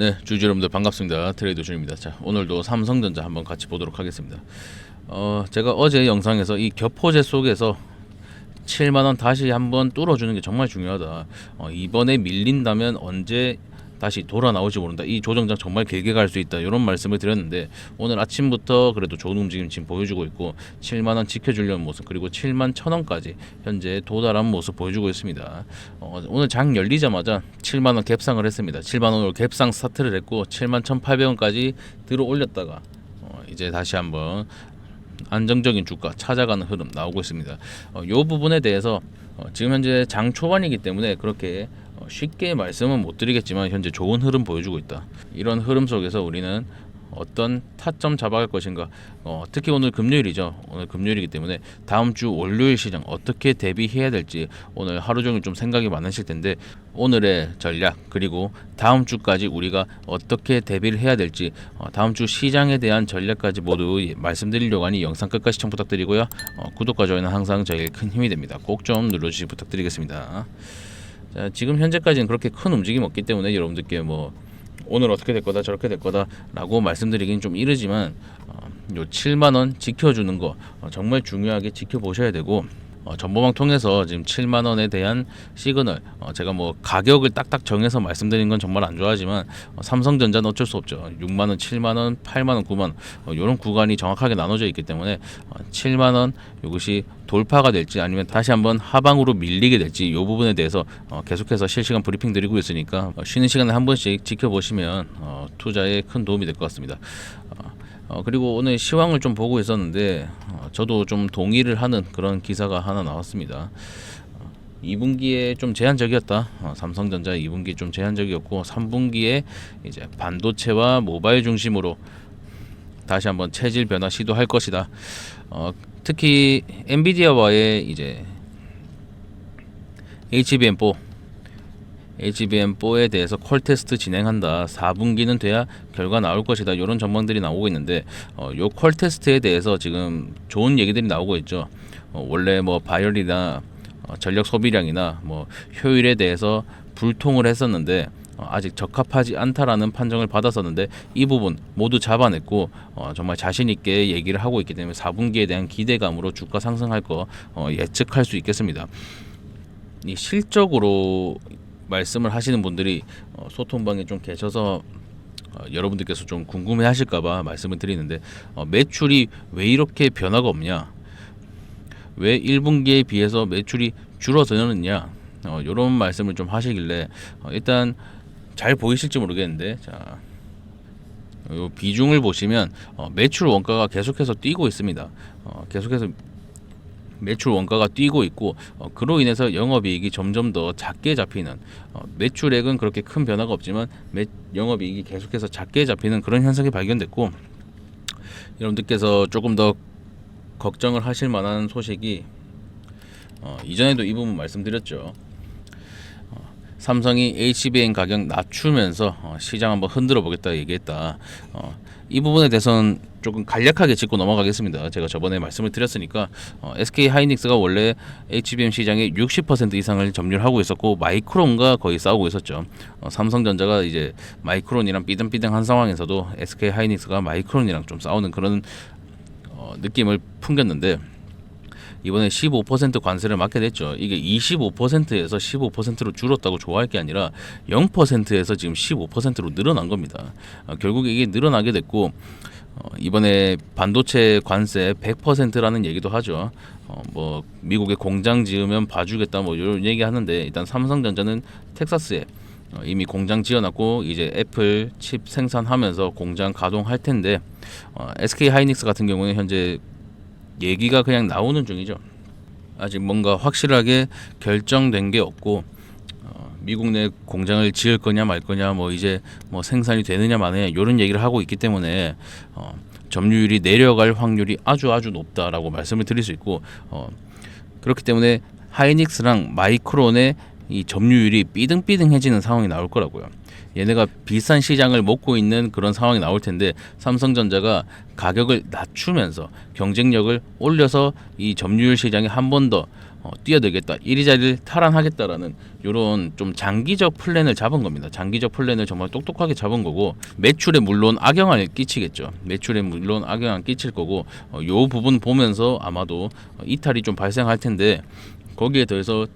네, 주주 여러분들 반갑습니다. 트레이더 준입니다. 자, 오늘도 삼성전자 한번 같이 보도록 하겠습니다. 어, 제가 어제 영상에서 이 격포제 속에서 7만 원 다시 한번 뚫어주는 게 정말 중요하다. 어, 이번에 밀린다면 언제 다시 돌아 나올지 모른다. 이 조정장 정말 길게 갈 수 있다. 이런 말씀을 드렸는데 오늘 아침부터 그래도 좋은 움직임 지금 보여주고 있고 7만 원 지켜주려는 모습 그리고 7만 천 원까지 현재 도달한 모습 보여주고 있습니다. 어, 오늘 장 열리자마자 7만 원 갭상을 했습니다. 7만 원으로 갭상 스타트를 했고 7만 1,800원까지 들어 올렸다가 어, 이제 다시 한번 안정적인 주가 찾아가는 흐름 나오고 있습니다. 어, 이 부분에 대해서 어, 지금 현재 장 초반이기 때문에 그렇게 어, 쉽게 말씀은 못 드리겠지만 현재 좋은 흐름 보여주고 있다. 이런 흐름 속에서 우리는 어떤 타점 잡아갈 것인가. 어, 특히 오늘 금요일이죠. 오늘 금요일이기 때문에 다음 주 월요일 시장 어떻게 대비해야 될지 오늘 하루 종일 좀 생각이 많으실 텐데 오늘의 전략 그리고 다음 주까지 우리가 어떻게 대비를 해야 될지 어, 다음 주 시장에 대한 전략까지 모두 예, 말씀드리려고 하니 영상 끝까지 시청 부탁드리고요. 어, 구독과 좋아요는 항상 저에게 큰 힘이 됩니다. 꼭 좀 눌러주시 부탁드리겠습니다. 자, 지금 현재까지는 그렇게 큰 움직임 없기 때문에 여러분들께 뭐 오늘 어떻게 될 거다 저렇게 될 거다라고 말씀드리긴 좀 이르지만 어, 요 7만 원 지켜주는 거 어, 정말 중요하게 지켜보셔야 되고 어, 전보망 통해서 지금 7만 원에 대한 시그널. 어, 제가 뭐 가격을 딱딱 정해서 말씀드리는 건 정말 안 좋아하지만 어, 삼성전자는 어쩔 수 없죠. 6만 원, 7만 원, 8만 원, 9만 원. 어, 이런 구간이 정확하게 나눠져 있기 때문에 어, 7만 원 이것이 돌파가 될지 아니면 다시 한번 하방으로 밀리게 될지 이 부분에 대해서 어, 계속해서 실시간 브리핑 드리고 있으니까 어, 쉬는 시간에 한 번씩 지켜보시면 어, 투자에 큰 도움이 될 것 같습니다. 어, 어, 그리고 오늘 시황을 좀 보고 있었는데 어, 저도 좀 동의를 하는 그런 기사가 하나 나왔습니다. 어, 2분기에 좀 제한적이었다. 어, 삼성전자 2분기 좀 제한적이었고 3분기에 이제 반도체와 모바일 중심으로 다시 한번 체질 변화 시도할 것이다. 어, 특히 엔비디아와의 이제 HBM4 HBM4에 대해서 콜 테스트 진행한다. 4분기는 돼야 결과 나올 것이다. 이런 전망들이 나오고 있는데 어, 요콜 테스트에 대해서 지금 좋은 얘기들이 나오고 있죠. 어, 원래 뭐 바이올이나 어, 전력 소비량이나 뭐 효율에 대해서 불통을 했었는데 어, 아직 적합하지 않다라는 판정을 받았었는데 이 부분 모두 잡아냈고 어, 정말 자신 있게 얘기를 하고 있기 때문에 4분기에 대한 기대감으로 주가 상승할 거 어, 예측할 수 있겠습니다. 이 실적으로 말씀을 하시는 분들이 어, 소통방에 좀 계셔서 어, 여러분들께서 좀 궁금해 하실까봐 말씀을 드리는데 어, 매출이 왜 이렇게 변화가 없냐? 왜 1분기에 비해서 매출이 줄어드느냐? 어, 이런 말씀을 좀 하시길래 어, 일단 잘 보이실지 모르겠는데 자. 요 비중을 보시면 어, 매출 원가가 계속해서 뛰고 있습니다. 어, 계속해서 매출 원가가 뛰고 있고 어, 그로 인해서 영업이익이 점점 더 작게 잡히는 어, 매출액은 그렇게 큰 변화가 없지만 매, 영업이익이 계속해서 작게 잡히는 그런 현상이 발견됐고 여러분들께서 조금 더 걱정을 하실 만한 소식이 어, 이전에도 이 부분 말씀드렸죠. 어, 삼성이 HBM 가격 낮추면서 어, 시장 한번 흔들어 보겠다 얘기했다. 어, 이 부분에 대해서는 조금 간략하게 짚고 넘어가겠습니다. 제가 저번에 말씀을 드렸으니까 어, SK 하이닉스가 원래 HBM 시장의 60% 이상을 점유하고 있었고 마이크론과 거의 싸우고 있었죠. 어, 삼성전자가 이제 마이크론이랑 삐등삐등한 상황에서도 SK 하이닉스가 마이크론이랑 좀 싸우는 그런 어, 느낌을 풍겼는데 이번에 15% 관세를 맞게 됐죠. 이게 25%에서 15%로 줄었다고 좋아할 게 아니라 0%에서 지금 15%로 늘어난 겁니다. 어, 결국 이게 늘어나게 됐고 어, 이번에 반도체 관세 100%라는 얘기도 하죠. 어, 뭐 미국에 공장 지으면 봐주겠다 뭐 이런 얘기 하는데 일단 삼성전자는 텍사스에 어, 이미 공장 지어놨고 이제 애플 칩 생산하면서 공장 가동할 텐데 어, SK 하이닉스 같은 경우는 현재 얘기가 그냥 나오는 중이죠. 아직 뭔가 확실하게 결정된 게 없고 어, 미국 내 공장을 지을 거냐 말 거냐 뭐 이제 뭐 생산이 되느냐 마느냐 이런 얘기를 하고 있기 때문에 어, 점유율이 내려갈 확률이 아주 아주 높다라고 말씀을 드릴 수 있고 어, 그렇기 때문에 하이닉스랑 마이크론의 이 점유율이 삐등삐등해지는 상황이 나올 거라고요. 얘네가 비싼 시장을 먹고 있는 그런 상황이 나올 텐데 삼성전자가 가격을 낮추면서 경쟁력을 올려서 이 점유율 시장에 한 번 더 어, 뛰어들겠다 이리저리 탈환하겠다라는 이런 좀 장기적 플랜을 잡은 겁니다. 장기적 플랜을 정말 똑똑하게 잡은 거고 매출에 물론 악영향을 끼치겠죠. 매출에 물론 악영향 끼칠 거고 어, 요 부분 보면서 아마도 어, 이탈이 좀 발생할 텐데 거기에 더해서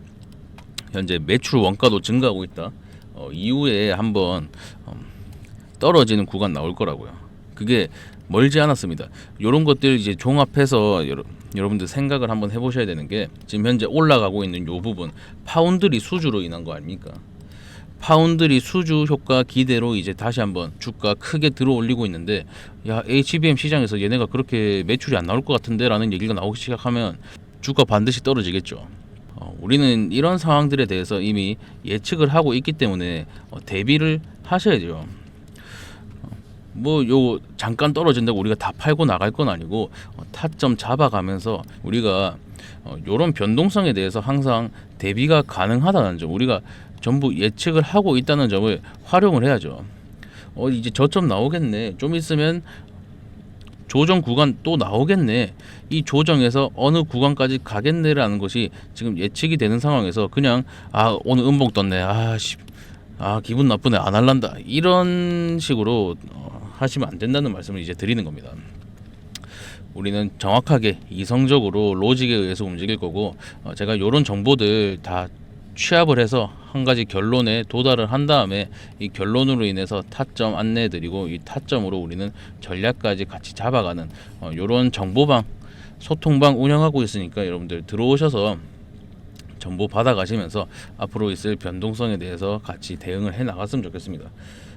현재 매출 원가도 증가하고 있다. 어, 이후에 한번 어, 떨어지는 구간 나올 거라고요. 그게 멀지 않았습니다. 이런 것들 이제 종합해서 여러, 여러분들 생각을 한번 해보셔야 되는 게 지금 현재 올라가고 있는 요 부분 파운드리 수주로 인한 거 아닙니까? 파운드리 수주 효과 기대로 이제 다시 한번 주가 크게 들어올리고 있는데 야 HBM 시장에서 얘네가 그렇게 매출이 안 나올 것 같은데라는 얘기가 나오기 시작하면 주가 반드시 떨어지겠죠. 어, 우리는 이런 상황들에 대해서 이미 예측을 하고 있기 때문에 어, 대비를 하셔야죠. 뭐 요 잠깐 떨어진다고 우리가 다 팔고 나갈 건 아니고 어, 타점 잡아가면서 우리가 어, 요런 변동성에 대해서 항상 대비가 가능하다는 점 우리가 전부 예측을 하고 있다는 점을 활용을 해야죠. 어 이제 저점 나오겠네. 좀 있으면 조정 구간 또 나오겠네. 이 조정에서 어느 구간까지 가겠네라는 것이 지금 예측이 되는 상황에서 그냥 아 오늘 음봉 떴네. 아 씨. 아 기분 나쁘네 안 할란다 이런 식으로 어, 하시면 안 된다는 말씀을 이제 드리는 겁니다. 우리는 정확하게 이성적으로 로직에 의해서 움직일 거고 어, 제가 이런 정보들 다 취합을 해서 한 가지 결론에 도달을 한 다음에 이 결론으로 인해서 타점 안내해 드리고 이 타점으로 우리는 전략까지 같이 잡아가는 어, 이런 정보방 소통방 운영하고 있으니까 여러분들 들어오셔서 정보 받아가시면서 앞으로 있을 변동성에 대해서 같이 대응을 해 나갔으면 좋겠습니다.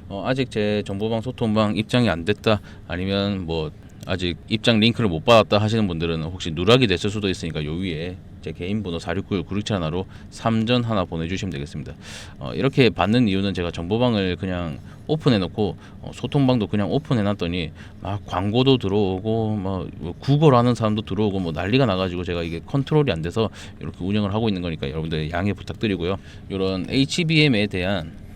어, 아직 제 정보방 소통방 입장이 안 됐다 아니면 뭐 아직 입장 링크를 못 받았다 하시는 분들은 혹시 누락이 됐을 수도 있으니까 요 위에 제 개인 번호 469 967 하나로 3전 하나 보내주시면 되겠습니다. 어, 이렇게 받는 이유는 제가 정보방을 그냥 오픈해 놓고 어, 소통방도 그냥 오픈해 놨더니 막 광고도 들어오고 뭐 구걸 하는 사람도 들어오고 뭐 난리가 나가지고 제가 이게 컨트롤이 안 돼서 이렇게 운영을 하고 있는 거니까 여러분들 양해 부탁드리고요. 이런 HBM에 대한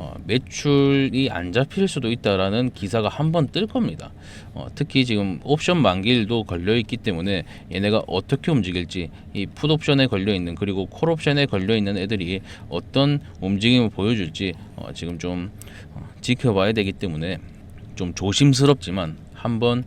어, 매출이 안 잡힐 수도 있다라는 기사가 한 번 뜰 겁니다. 어, 특히 지금 옵션 만기일도 걸려 있기 때문에 얘네가 어떻게 움직일지 이 풋옵션에 걸려 있는 그리고 콜옵션에 걸려 있는 애들이 어떤 움직임을 보여줄지 어, 지금 좀 어, 지켜봐야 되기 때문에 좀 조심스럽지만 한번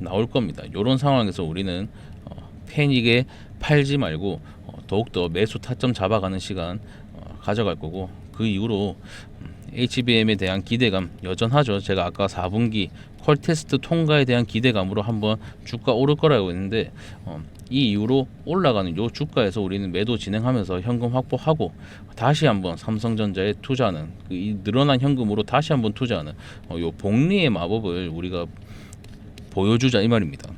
나올 겁니다. 이런 상황에서 우리는 어, 패닉에 팔지 말고 어, 더욱더 매수 타점 잡아가는 시간 어, 가져갈 거고 그 이후로 음, HBM에 대한 기대감 여전하죠. 제가 아까 4분기 퀄 테스트 통과에 대한 기대감으로 한번 주가 오를 거라고 했는데 어, 이 이후로 올라가는 요 주가에서 우리는 매도 진행하면서 현금 확보하고 다시 한번 삼성전자에 투자하는 그이 늘어난 현금으로 다시 한번 투자하는 어, 요 복리의 마법을 우리가 보여주자 이 말입니다.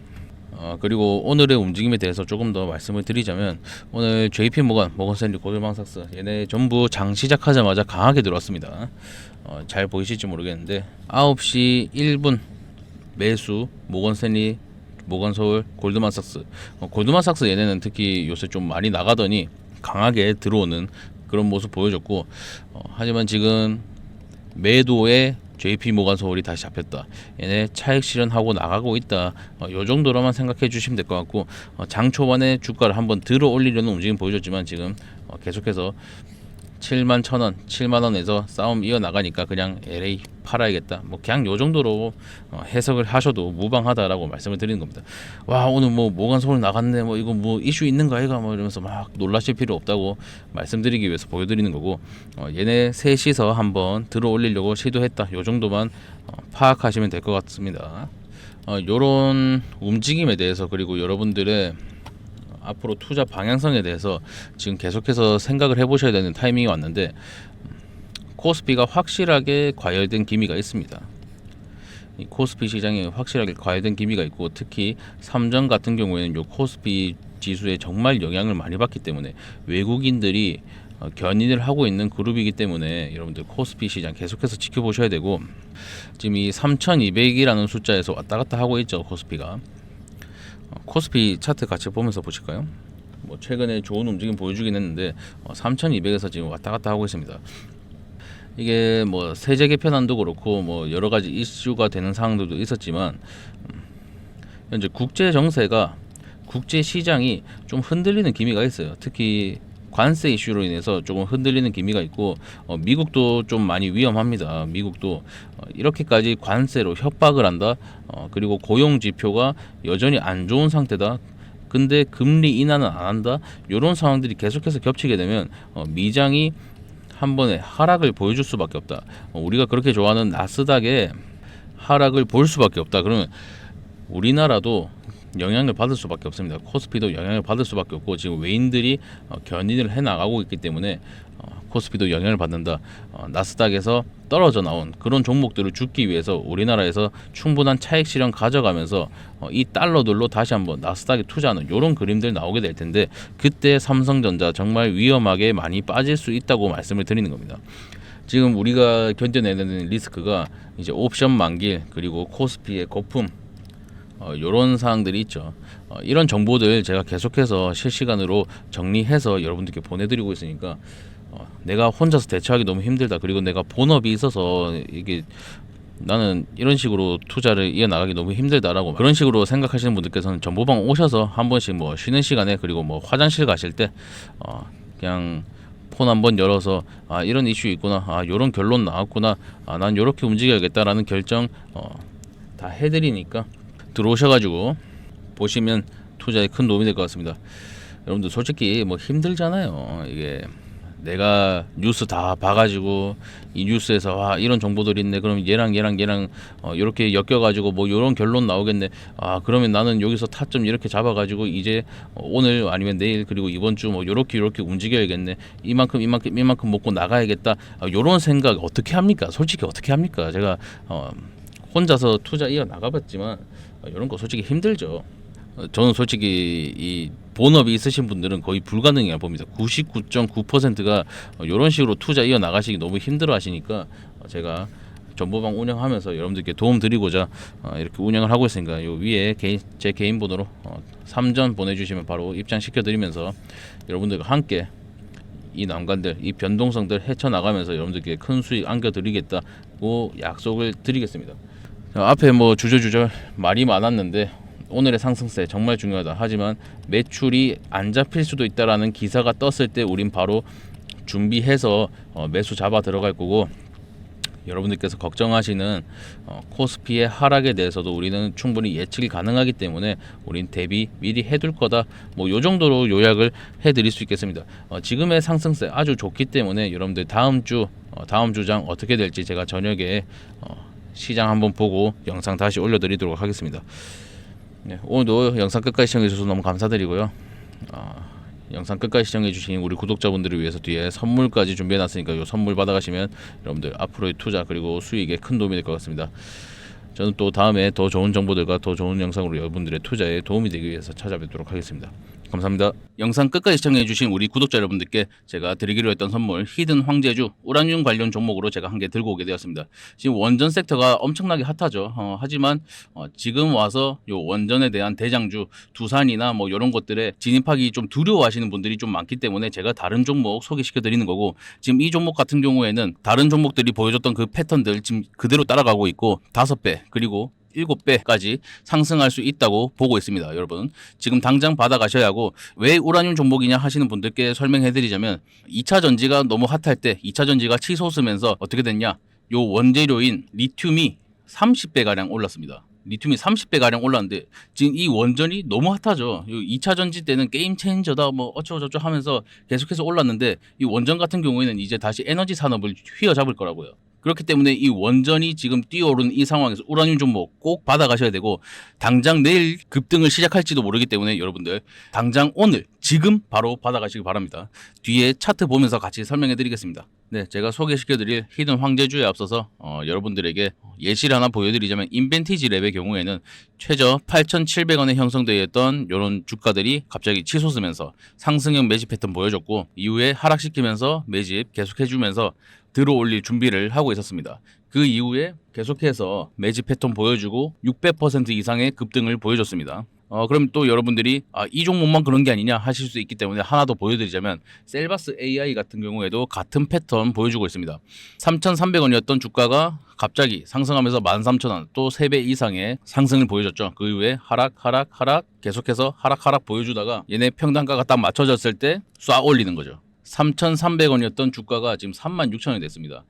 어, 그리고 오늘의 움직임에 대해서 조금 더 말씀을 드리자면 오늘 JP 모건, 모건스탠리, 고들망삭스 얘네 전부 장 시작하자마자 강하게 들어왔습니다. 어, 잘 보이실지 모르겠는데 9시 1분 매수 모건스탠리, 모건서울, 골드만삭스 어, 골드만삭스 얘네는 특히 요새 좀 많이 나가더니 강하게 들어오는 그런 모습 보여줬고 어, 하지만 지금 매도에 JP 모간 서울이 다시 잡혔다. 얘네 차익 실현하고 나가고 있다. 어, 요 정도로만 생각해 주시면 될 것 같고 어, 장 초반에 주가를 한번 들어 올리려는 움직임 보여줬지만 지금 어, 계속해서 7만 천 원, 7만 원에서 싸움 이어 나가니까 그냥 LA 팔아야겠다. 뭐 그냥 요 정도로 어, 해석을 하셔도 무방하다라고 말씀을 드리는 겁니다. 와 오늘 뭐 모간 서울 나갔네, 뭐 이거 뭐 이슈 있는 거 아이가 뭐 이러면서 막 놀라실 필요 없다고 말씀드리기 위해서 보여드리는 거고 어, 얘네 셋이서 한번 들어 올리려고 시도했다. 요 정도만 어, 파악하시면 될 것 같습니다. 어, 요런 움직임에 대해서 그리고 여러분들의 앞으로 투자 방향성에 대해서 지금 계속해서 생각을 해보셔야 되는 타이밍이 왔는데 음, 코스피가 확실하게 과열된 기미가 있습니다. 이 코스피 시장에 확실하게 과열된 기미가 있고 특히 삼전 같은 경우에는 요 코스피 지수에 정말 영향을 많이 받기 때문에 외국인들이 어, 견인을 하고 있는 그룹이기 때문에 여러분들 코스피 시장 계속해서 지켜보셔야 되고 지금 이 3,200이라는 숫자에서 왔다 갔다 하고 있죠 코스피가 어, 코스피 차트 같이 보면서 보실까요? 뭐 최근에 좋은 움직임 보여주긴 했는데 어, 3,200에서 지금 왔다 갔다 하고 있습니다. 이게 뭐 세제 개편안도 그렇고 뭐 여러 가지 이슈가 되는 상황들도 있었지만 음, 현재 국제 정세가 국제 시장이 좀 흔들리는 기미가 있어요. 특히 관세 이슈로 인해서 조금 흔들리는 기미가 있고 어, 미국도 좀 많이 위험합니다. 미국도 어, 이렇게까지 관세로 협박을 한다. 어, 그리고 고용 지표가 여전히 안 좋은 상태다. 근데 금리 인하는 안 한다. 이런 상황들이 계속해서 겹치게 되면 어, 미장이 한 번에 하락을 보여줄 수밖에 없다. 어, 우리가 그렇게 좋아하는 나스닥의 하락을 볼 수밖에 없다. 그러면 우리나라도 영향을 받을 수밖에 없습니다. 코스피도 영향을 받을 수밖에 없고 지금 외인들이 어, 견인을 해 나가고 있기 때문에 어, 코스피도 영향을 받는다. 어, 나스닥에서 떨어져 나온 그런 종목들을 죽기 위해서 우리나라에서 충분한 차익 실현 가져가면서 어, 이 달러들로 다시 한번 나스닥에 투자하는 이런 그림들 나오게 될 텐데 그때 삼성전자 정말 위험하게 많이 빠질 수 있다고 말씀을 드리는 겁니다. 지금 우리가 견뎌내는 리스크가 이제 옵션 만길 그리고 코스피의 거품 어, 이런 사항들이 있죠. 어, 이런 정보들 제가 계속해서 실시간으로 정리해서 여러분들께 보내드리고 있으니까 어, 내가 혼자서 대처하기 너무 힘들다. 그리고 내가 본업이 있어서 이게 나는 이런 식으로 투자를 이어나가기 너무 힘들다라고 그런 식으로 생각하시는 분들께서는 정보방 오셔서 한 번씩 뭐 쉬는 시간에 그리고 뭐 화장실 가실 때 어, 그냥 폰 한번 열어서 아 이런 이슈 있구나 아 요런 결론 나왔구나 아 난 요렇게 움직여야겠다라는 결정 어, 다 해드리니까 들어오셔가지고 보시면 투자에 큰 도움이 될 것 같습니다. 여러분들 솔직히 뭐 힘들잖아요. 이게 내가 뉴스 다 봐가지고 이 뉴스에서 와 이런 정보들이 있네. 그럼 얘랑 얘랑 얘랑 어, 이렇게 엮여가지고 뭐 이런 결론 나오겠네. 아 그러면 나는 여기서 타점 이렇게 잡아가지고 이제 어, 오늘 아니면 내일 그리고 이번 주 뭐 이렇게 이렇게 움직여야겠네. 이만큼 이만큼 이만큼 먹고 나가야겠다. 아, 이런 생각 어떻게 합니까? 솔직히 어떻게 합니까? 제가 어, 혼자서 투자 이어 나가봤지만 어, 이런 거 솔직히 힘들죠. 어, 저는 솔직히 이 본업이 있으신 분들은 거의 불가능이라 봅니다. 99.9%가 이런 식으로 투자 이어 나가시기 너무 힘들어 하시니까 어, 제가 정보방 운영하면서 여러분들께 도움 드리고자 어, 이렇게 운영을 하고 있으니까 요 위에 개인, 제 개인 번호로 어, 3전 보내주시면 바로 입장시켜 드리면서 여러분들과 함께 이 난관들, 이 변동성들 헤쳐나가면서 여러분들께 큰 수익 안겨드리겠다고 약속을 드리겠습니다. 자, 앞에 뭐 주저주저 말이 많았는데 오늘의 상승세 정말 중요하다. 하지만 매출이 안 잡힐 수도 있다라는 기사가 떴을 때 우린 바로 준비해서 어, 매수 잡아 들어갈 거고 여러분들께서 걱정하시는 어, 코스피의 하락에 대해서도 우리는 충분히 예측이 가능하기 때문에 우린 대비 미리 해둘 거다. 뭐 요 정도로 요약을 해드릴 수 있겠습니다. 어, 지금의 상승세 아주 좋기 때문에 여러분들 다음 주 어, 다음 주장 어떻게 될지 제가 저녁에 어, 시장 한번 보고 영상 다시 올려드리도록 하겠습니다. 네, 오늘도 영상 끝까지 시청해주셔서 너무 감사드리고요. 어, 영상 끝까지 시청해주신 우리 구독자분들을 위해서 뒤에 선물까지 준비해놨으니까 이 선물 받아가시면 여러분들 앞으로의 투자 그리고 수익에 큰 도움이 될 것 같습니다. 저는 또 다음에 더 좋은 정보들과 더 좋은 영상으로 여러분들의 투자에 도움이 되기 위해서 찾아뵙도록 하겠습니다. 감사합니다. 영상 끝까지 시청해주신 우리 구독자 여러분들께 제가 드리기로 했던 선물 히든 황제주 우라늄 관련 종목으로 제가 한 개 들고 오게 되었습니다. 지금 원전 섹터가 엄청나게 핫하죠. 어, 하지만 어, 지금 와서 요 원전에 대한 대장주 두산이나 뭐 이런 것들에 진입하기 좀 두려워하시는 분들이 좀 많기 때문에 제가 다른 종목 소개시켜 드리는 거고 지금 이 종목 같은 경우에는 다른 종목들이 보여줬던 그 패턴들 지금 그대로 따라가고 있고 다섯 배 그리고 7배까지 상승할 수 있다고 보고 있습니다. 여러분. 지금 당장 받아가셔야 하고 왜 우라늄 종목이냐 하시는 분들께 설명해 드리자면 2차 전지가 너무 핫할 때 2차 전지가 치솟으면서 어떻게 됐냐? 요 원재료인 리튬이 30배 가량 올랐습니다. 리튬이 30배 가량 올랐는데 지금 이 원전이 너무 핫하죠. 2차 전지 때는 게임 체인저다 뭐 어쩌고 저쩌고 하면서 계속해서 올랐는데 이 원전 같은 경우에는 이제 다시 에너지 산업을 휘어잡을 거라고요. 그렇기 때문에 이 원전이 지금 뛰어오르는 이 상황에서 우라늄 종목 꼭 받아가셔야 되고 당장 내일 급등을 시작할지도 모르기 때문에 여러분들 당장 오늘 지금 바로 받아가시기 바랍니다. 뒤에 차트 보면서 같이 설명해 드리겠습니다. 네, 제가 소개시켜드릴 히든 황제주에 앞서서 어, 여러분들에게 예시를 하나 보여드리자면 인벤티지 랩의 경우에는 최저 8,700원에 형성되어 있던 이런 주가들이 갑자기 치솟으면서 상승형 매집 패턴 보여줬고 이후에 하락시키면서 매집 계속해주면서 들어올릴 준비를 하고 있었습니다. 그 이후에 계속해서 매집 패턴 보여주고 600% 이상의 급등을 보여줬습니다. 어 그럼 또 여러분들이 아, 이 종목만 그런 게 아니냐 하실 수 있기 때문에 하나 더 보여드리자면 셀바스 AI 같은 경우에도 같은 패턴 보여주고 있습니다. 3,300원이었던 주가가 갑자기 상승하면서 13,000원 또 3배 이상의 상승을 보여줬죠. 그 이후에 하락 하락 하락 계속해서 하락 하락 보여주다가 얘네 평단가가 딱 맞춰졌을 때 쏴 올리는 거죠. 3,300원이었던 주가가 지금 36,000원이 됐습니다.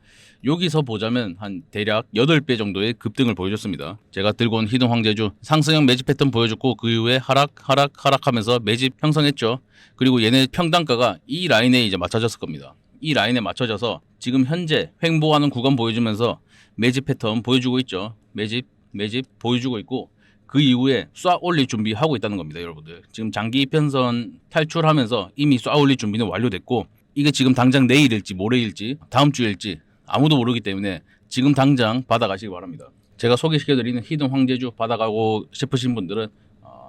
여기서 보자면 한 대략 8배 정도의 급등을 보여줬습니다. 제가 들고 온 히든 황제주 상승형 매집 패턴 보여줬고 그 이후에 하락 하락 하락하면서 매집 형성했죠. 그리고 얘네 평단가가 이 라인에 이제 맞춰졌을 겁니다. 이 라인에 맞춰져서 지금 현재 횡보하는 구간 보여주면서 매집 패턴 보여주고 있죠. 매집 매집 보여주고 있고 그 이후에 쏴 올릴 준비하고 있다는 겁니다, 여러분들. 지금 장기 편선 탈출하면서 이미 쏴 올릴 준비는 완료됐고 이게 지금 당장 내일일지 모레일지 다음 주일지 아무도 모르기 때문에 지금 당장 받아가시기 바랍니다. 제가 소개시켜드리는 히든 황제주 받아가고 싶으신 분들은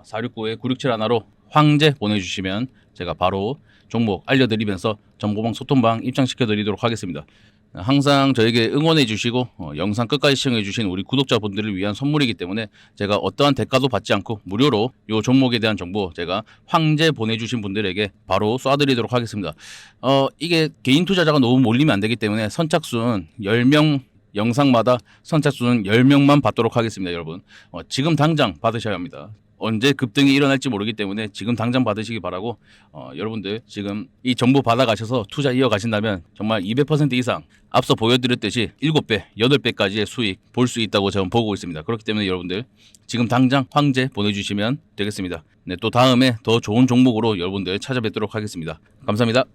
469에 967 하나로 황제 보내주시면 제가 바로 종목 알려드리면서 정보방 소통방 입장시켜드리도록 하겠습니다. 항상 저에게 응원해 주시고 어, 영상 끝까지 시청해 주신 우리 구독자분들을 위한 선물이기 때문에 제가 어떠한 대가도 받지 않고 무료로 이 종목에 대한 정보 제가 황제 보내주신 분들에게 바로 쏴드리도록 하겠습니다. 어 이게 개인 투자자가 너무 몰리면 안 되기 때문에 선착순 10명 영상마다 선착순 10명만 받도록 하겠습니다, 여러분. 어, 지금 당장 받으셔야 합니다. 언제 급등이 일어날지 모르기 때문에 지금 당장 받으시기 바라고 어, 여러분들 지금 이 정보 받아가셔서 투자 이어가신다면 정말 200% 이상 앞서 보여드렸듯이 7배, 8배까지의 수익 볼 수 있다고 저는 보고 있습니다. 그렇기 때문에 여러분들 지금 당장 황제 보내주시면 되겠습니다. 네, 또 다음에 더 좋은 종목으로 여러분들 찾아뵙도록 하겠습니다. 감사합니다.